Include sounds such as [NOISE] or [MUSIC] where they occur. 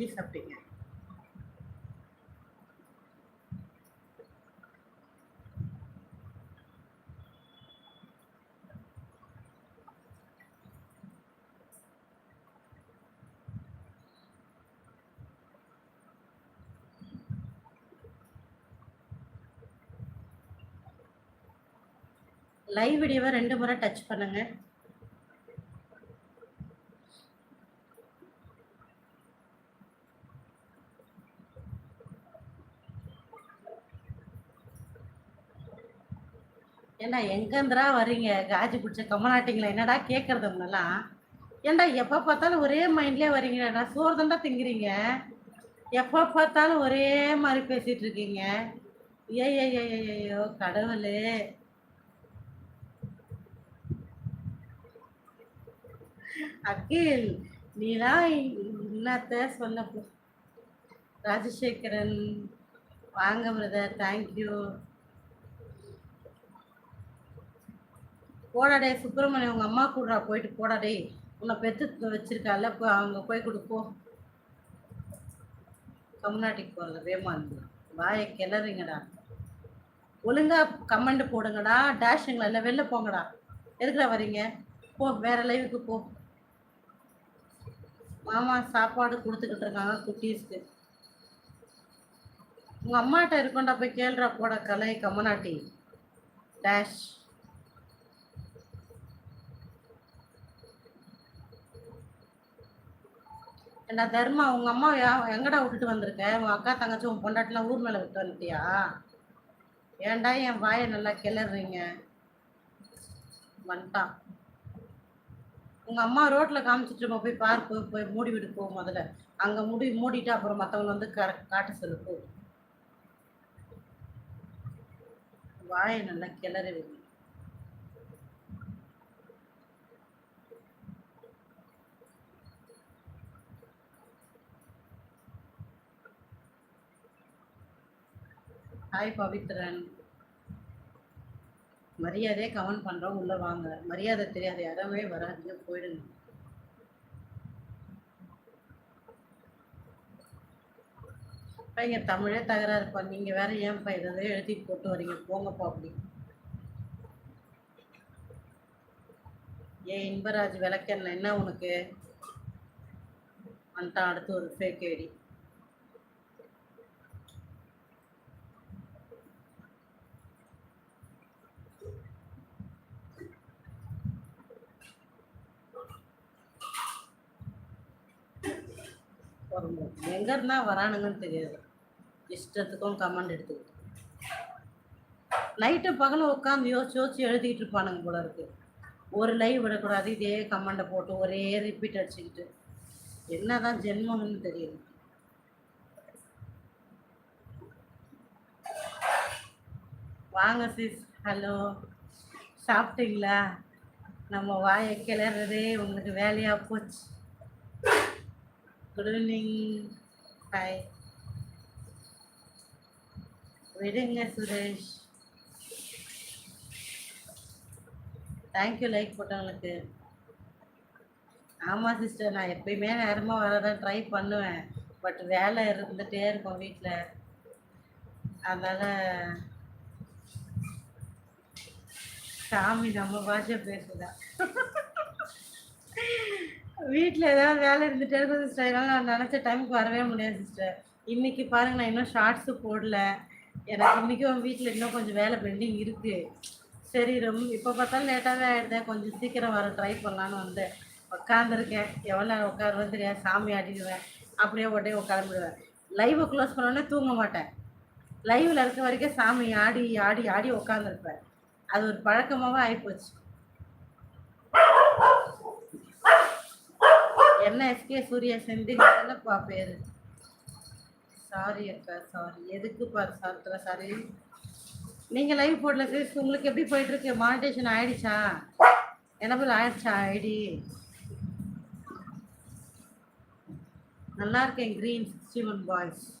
இட்லி சாப்பிட்டீங்க? லைவ் வீடியோவை ரெண்டு முறை டச் பண்ணுங்க. ஏண்டா எங்கேந்திரா வர்றீங்க? காஜி பிடிச்ச கம்மநாட்டிங்களா என்னடா கேட்கறது முன்னெல்லாம்? ஏண்டா எப்போ பார்த்தாலும் ஒரே மைண்ட்லேயே வரீங்கடா சோறு தாண்டா திங்குறீங்க. எப்போ பார்த்தாலும் ஒரே மாதிரி பேசிகிட்டு இருக்கீங்க. ஐயோ கடவுளே. அகில் நீலாம் என்னத்த சொல்ல ராஜசேகரன். வாங்க பிரதர் தேங்க்யூ போடாடே சுப்பிரமணியம் உங்கள் அம்மா கூடுறா போயிட்டு போடாடே உன்னை பெற்று வச்சிருக்கால போய் அவங்க போய் கொடுப்போம் தமிழ்நாட்டுக்கு போகிறது வேமாந்து வாயை கிளறிங்கடா. ஒழுங்கா கமெண்ட் போடுங்கடா டேஷுங்களா இல்லை வெளில போங்கடா. எதுக்குடா வரீங்க போ வேற லைவுக்கு போ. மாமா சாப்பாடு கொடுத்துக்கிட்டு இருக்காங்க குட்டீஸ்க்கு உங்கள் அம்மாட்ட இருக்கோண்டா போய் கேள்றா போட கலை கமனாட்டி டேஷ் ஏண்டா தர்மா உங்க அம்மா எங்கடா விட்டுட்டு வந்திருக்க? உன் அக்கா தங்கச்சி உன் பொண்டாட்டிலாம் ஊர் மேல விட்டு வந்துட்டியா? ஏன்டா என் வாயை நல்லா கிளறீங்க வந்துட்டான் உங்க அம்மா ரோட்ல காமிச்சிட்டு இருப்போம் போய் பார் போய் போய் மூடி விட்டு போ முதல்ல. அங்க மூடி மூடிட்டு அப்புறம் மத்தவங்க வந்து கர காட்ட சொல்லு போ. வாயை நல்லா கிளறி வைங்க ஹாய் பவித்ரன். மரியாதையே கமெண்ட் பண்ணுறோம் உள்ளே வாங்க. மரியாதை தெரியாது இடமே வராதுங்க போயிடுங்க. இங்கே தமிழே தகராறுப்பா நீங்கள் வேற ஏன்ப்பா எதாவது எழுதி போட்டு வரீங்க? போங்கப்பா அப்படி. ஏன் இன்பராஜ் விளக்கெண்ண என்ன உனக்கு? வந்துட்டான் அடுத்து ஒரு ஃபேக் ஐடி வரணும் எங்க இருந்தா வரானுங்கன்னு தெரியாது. இஷ்டத்துக்கும் கமெண்ட் எடுத்துக்கிட்டு. நைட்டு பகலும் உட்காந்து யோசிச்சு யோசிச்சு எழுதிக்கிட்டு இருப்பானுங்க போல இருக்கு. ஒரு லைவ் விடக்கூடாது இதே கமெண்டை போட்டு ஒரே ரிப்பீட் அடிச்சுக்கிட்டு. என்னதான் ஜென்மம்னு தெரியல வாங்க சிஸ் ஹலோ சாப்பிட்டீங்களா? நம்ம வாயை கிளறதே உங்களுக்கு வேலையாக போச்சு. குட் ஈவினிங் ஹாய் விடுங்க சுரேஷ் தேங்க்யூ லைக் போட்டவங்களுக்கு ஆமாம் சிஸ்டர் நான் எப்பயுமே நேரமாக வரதான் ட்ரை பண்ணுவேன். பட் வேலை இருந்துகிட்டே இருக்கும் வீட்டில் அதனால் சாமி நம்ம பாஷை பேசுதான் [LAUGHS] வீட்டில் ஏதாவது வேலை இருந்துகிட்டே இருக்கும் சிஸ்டர் அதனால நான் நினச்ச டைமுக்கு வரவே முடியாது சிஸ்டர் இன்னைக்கு பாருங்க நான் இன்னும் ஷார்ட்ஸு போடல. எனக்கு இன்றைக்கும் வீட்டில் இன்னும் கொஞ்சம் வேலை பெண்டிங் இருக்குது சரி ரொம்ப இப்போ பார்த்தாலும் லேட்டாகவே ஆகிடுதேன் கொஞ்சம் சீக்கிரம் வர ட்ரை பண்ணலான்னு வந்தேன். உட்காந்துருக்கேன் எவ்வளோ நேரம் உட்காருவேன் தெரியாது. சாமி ஆடிடுவேன் அப்படியே உடனே உட்காந்துடுவேன் லைவை க்ளோஸ் பண்ணோடனே தூங்க மாட்டேன். லைவில் இருக்க வரைக்கும் சாமி ஆடி ஆடி ஆடி உட்காந்துருப்பேன் அது ஒரு பழக்கமாகவே ஆகிப்போச்சு என்ன எஸ்கே சூர்யா செந்தில் என்னப்பா பேரு. சாரி அக்கா சாரி எதுக்கு பாரு சார் சாரி நீங்கள் லைவ் போடல சிஸ் உங்களுக்கு எப்படி போயிட்டு இருக்கு? மானிட்டேஷன் ஆயிடுச்சா? என்ன ஆயிடுச்சா ஐடி நல்லா இருக்கேன் க்ரீன் சிக்ஸ்டி ஒன் பாய்ஸ்